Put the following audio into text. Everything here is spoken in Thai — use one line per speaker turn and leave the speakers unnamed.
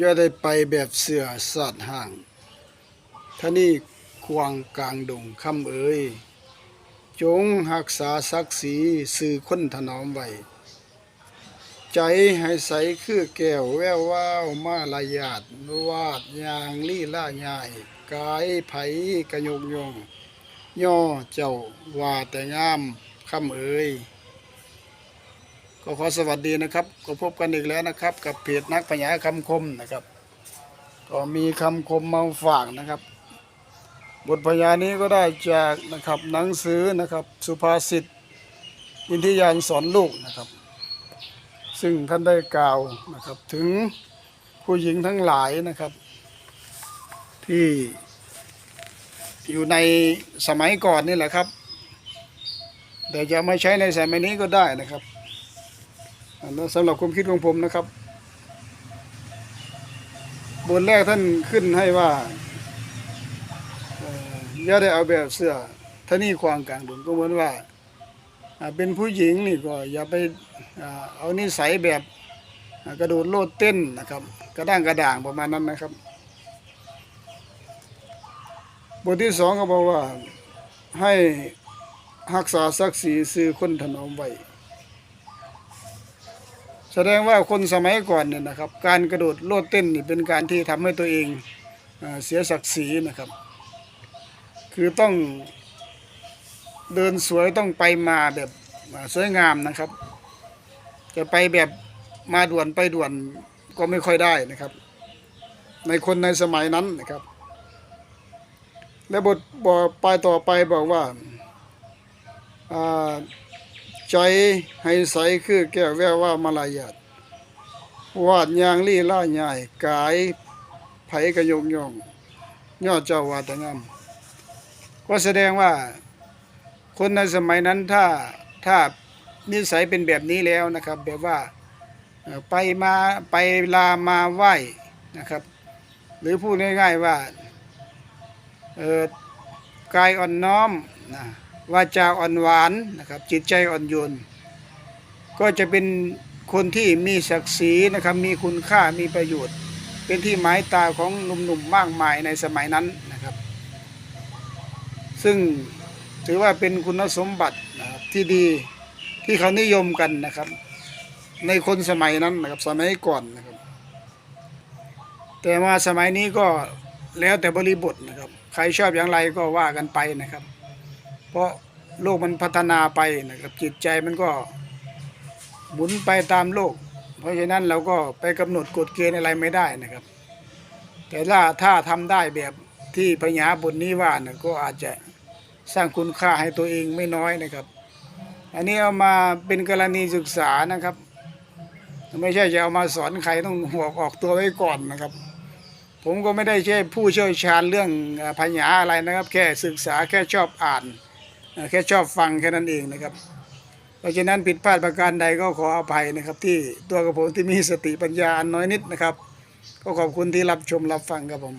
ย่าได้ไปแบบเสือสอดห่างท่านี่ควางกลางดงคำเอ่ยจงหักษาศักดิ์ศรีสื่อคนถนอมไว้ใจให้ใสคือแก้วแวววาวมาลายาดวาดยางลี่ล่าง่ายกายไผกระยงยงย่อเจ้าว่าแต่งามคำเอ่ย ก็ขอสวัสดีนะครับก็พบกันอีกแล้วนะครับ กับเพจนักพยายคำคมนะครับ ก็มีคำคมมาฝากนะครับ บทพยานี้ก็ได้จากนะครับหนังสือนะครับสุภาษิตอินทิยานสอนลูกนะครับ ซึ่งท่านได้กล่าวนะครับถึงผู้หญิงทั้งหลายนะครับ ที่อยู่ในสมัยก่อนนี่แหละครับ แต่จะไม่ใช้ในสมัยนี้ก็ได้นะครับ อันนั้นสำหรับความคิดของผมนะครับบทแรกท่านขึ้นให้ว่าอย่าได้เอาแบบเสื้อท่านี่ควางกลางดงก็เหมือนว่าเป็นผู้หญิงนี่ก็อย่าไปเอานิสัยแบบกระโดดโลดเต้นนะครับ กระด้างกระด่างประมาณนั้นนะครับ บทที่สองก็บอกว่าให้รักษาศักดิ์ศรีสื่อคนถนอมไว้ แสดงว่าคนสมัยก่อนเนี่ยนะครับ การกระโดดโลดเต้นนี่เป็นการที่ทำให้ตัวเองเสียศักดิ์ศรีนะครับ คือต้องเดินสวยต้องไปมาแบบสวยงามนะครับ จะไปแบบมาด่วนไปด่วนก็ไม่ค่อยได้นะครับ ในคนในสมัยนั้นนะครับ และบทบอกไปต่อไปบอกว่า ใจให้ใสคือแก้วแววว่ามาลายาดวาดยางลี่ล่าใหญ่กายไผกระยงยองยอดเจ้าวาดแต่งามก็แสดงว่าคนในสมัยนั้นถ้าถ้านิสัยเป็นแบบนี้แล้วนะครับ แบบว่าไปมาไปลามาไหว้นะครับ หรือพูดง่ายๆว่าเอ่อกายอ่อนน้อมนะ วาจาอ่อนหวานนะครับจิตใจอ่อนโยน ก็จะเป็นคนที่มีศักดิ์ศรีนะครับมีคุณค่ามีประโยชน์ เป็นที่หมายตาของหนุ่มๆมากมายในสมัยนั้นนะครับ ซึ่งถือว่าเป็นคุณสมบัตินะครับที่ดีที่เขานิยมกันนะครับ ในคนสมัยนั้นนะครับสมัยก่อนนะครับ แต่ว่าสมัยนี้ก็แล้วแต่บริบทนะครับ ใครชอบอย่างไรก็ว่ากันไปนะครับ เพราะโลกมันพัฒนาไปนะครับจิตใจมันก็หมุนไปตามโลก เพราะฉะนั้นเราก็ไปกำหนดกฎเกณฑ์อะไรไม่ได้นะครับ แต่ถ้าถ้าทำได้แบบที่พญาบทนี้ว่านะก็อาจจะสร้างคุณค่าให้ตัวเองไม่น้อยนะครับ อันนี้เอามาเป็นกรณีศึกษานะครับ ไม่ใช่จะเอามาสอนใครต้องหัวออกตัวไว้ก่อนนะครับ ผมก็ไม่ได้ใช่ผู้เชี่ยวชาญเรื่องพญาอะไรนะครับ แค่ศึกษาแค่ชอบอ่าน แค่ชอบฟังแค่นั้นเองนะครับ เพราะฉะนั้นผิดพลาดประการใดก็ขออภัยนะครับ ที่ตัวกระผมที่มีสติปัญญาอันน้อยนิดนะครับ ก็ขอบคุณที่รับชมรับฟังครับผม